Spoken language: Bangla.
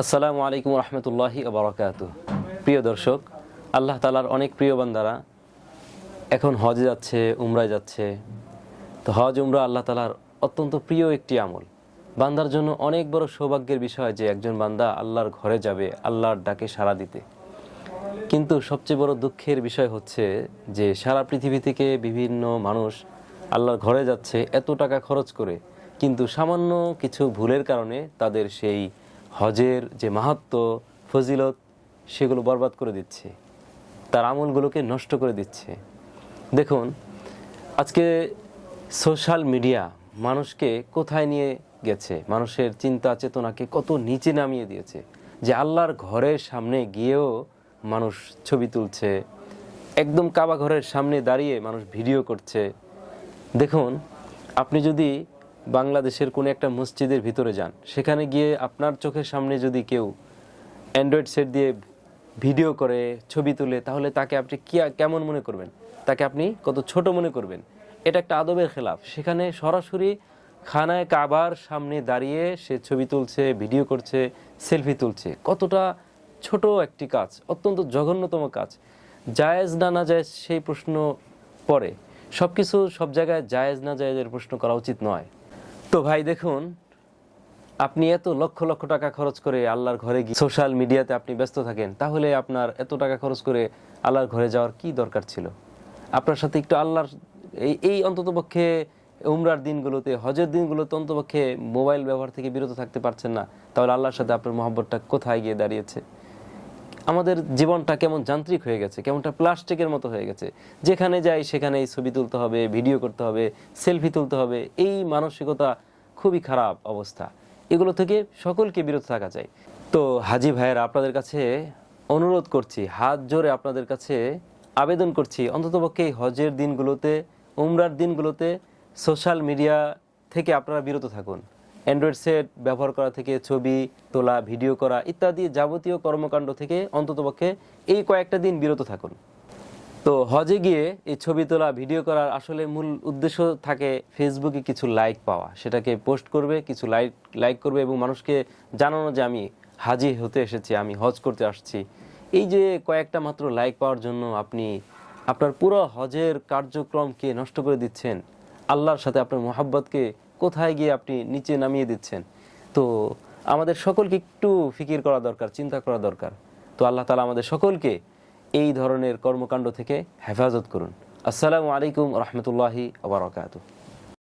আসসালামু আলাইকুম রহমতুল্লাহি বারকাত প্রিয় দর্শক, আল্লাহ তালার অনেক প্রিয় বান্দারা এখন হজে যাচ্ছে উমরায় যাচ্ছে। তো হজ, উমরা আল্লাহ তালার অত্যন্ত প্রিয় একটি আমল। বান্দার জন্য অনেক বড় সৌভাগ্যের বিষয় যে একজন বান্দা আল্লাহর ঘরে যাবে, আল্লাহর ডাকে সাড়া দিতে। কিন্তু সবচেয়ে বড় দুঃখের বিষয় হচ্ছে যে সারা পৃথিবী থেকে বিভিন্ন মানুষ আল্লাহর ঘরে যাচ্ছে, এত টাকা খরচ করে। কিন্তু সামান্য কিছু ভুলের কারণে তাদের সেই হজের যে মাহাত্ম, ফজিলত, সেগুলো বরবাদ করে দিচ্ছে। তার আমলগুলোকে নষ্ট করে দিচ্ছে। দেখুন, আজকে সোশ্যাল মিডিয়া মানুষকে কোথায় নিয়ে গেছে? মানুষের চিন্তা চেতনাকে কত নিচে নামিয়ে দিয়েছে? যে আল্লাহর ঘরের সামনে গিয়েও মানুষ ছবি তুলছে, একদম কাবা ঘরের সামনে দাঁড়িয়ে মানুষ ভিডিও করছে। দেখুন, আপনি যদি বাংলাদেশের কোনো একটা মসজিদের ভিতরে যান। সেখানে গিয়ে আপনার চোখের সামনে যদি কেউ অ্যান্ড্রয়েড সেট দিয়ে ভিডিও করে, ছবি তুলে, তাহলে তাকে আপনি কি কেমন মনে করবেন? তাকে আপনি কত ছোট মনে করবেন? এটা একটা আদবের খেলাফ। সেখানে সরাসরি খানায় কাবার সামনে দাঁড়িয়ে সে ছবি তুলছে ভিডিও করছে সেলফি তুলছে। কতটা ছোট একটি কাজ, অত্যন্ত জঘন্যতম কাজ। জায়েজ না না জায়েজ সেই প্রশ্ন পরে সব কিছু সব জায়গায় জায়েজ না জায়েজের প্রশ্ন করা উচিত নয়। তো ভাই দেখুন, আপনি এত লক্ষ লক্ষ টাকা খরচ করে আল্লাহর ঘরে গিয়ে সোশ্যাল মিডিয়াতে আপনি ব্যস্ত থাকেন, তাহলে আপনার এত টাকা খরচ করে আল্লাহর ঘরে যাওয়ার কি দরকার ছিল? আপনার সাথে একটু আল্লাহর, এই এই অন্ততপক্ষে উমরার দিনগুলোতে, হজের দিনগুলোতে অন্ততপক্ষে মোবাইল ব্যবহার থেকে বিরত থাকতে পারছেন না, তাহলে আল্লাহর সাথে আপনার মহব্বতটা কোথায় গিয়ে দাঁড়িয়েছে? আমাদের জীবনটা কেমন যান্ত্রিক হয়ে গেছে, কেমনটা প্লাস্টিকের মতো হয়ে গেছে। যেখানে যাই সেখানেই ছবি তুলতে হবে, ভিডিও করতে হবে, সেলফি তুলতে হবে, এই মানসিকতা খুবই খারাপ অবস্থা। এগুলো থেকে সকলকে বিরত থাকা যায়। তো হাজি ভাইয়েরা, আপনাদের কাছে অনুরোধ করছি, হাত জোরে আপনাদের কাছে আবেদন করছি অন্ততপক্ষে এই হজের দিনগুলোতে, উমরার দিনগুলোতে সোশ্যাল মিডিয়া থেকে আপনারা বিরত থাকুন। অ্যান্ড্রয়েড সেট ব্যবহার করা থেকে ছবি তোলা ভিডিও করা ইত্যাদি যাবতীয় কর্মকাণ্ড থেকে অন্ততপক্ষে এই কয়েকটা দিন বিরত থাকুন। তো হজে গিয়ে এই ছবি তোলা ভিডিও করার আসলে মূল উদ্দেশ্য থাকে ফেসবুকে কিছু লাইক পাওয়া। সেটাকে পোস্ট করবে, কিছু লাইক লাইক করবে এবং মানুষকে জানানো যে আমি হাজি হতে এসেছি, আমি হজ করতে আসছি। এই যে কয়েকটা মাত্র লাইক পাওয়ার জন্য আপনি আপনার পুরো হজের কার্যক্রমকে নষ্ট করে দিচ্ছেন, আল্লাহর সাথে আপনার মোহাব্বতকে কোথায় গিয়ে আপনি নিচে নামিয়ে দিচ্ছেন? তো আমাদের সকলকে একটু ফিকির করা দরকার, চিন্তা করা দরকার। তো আল্লাহ তালা আমাদের সকলকে এই ধরনের কর্মকাণ্ড থেকে হেফাজত করুন। আসসালামু আলাইকুম রহমতুল্লাহি আবরকাত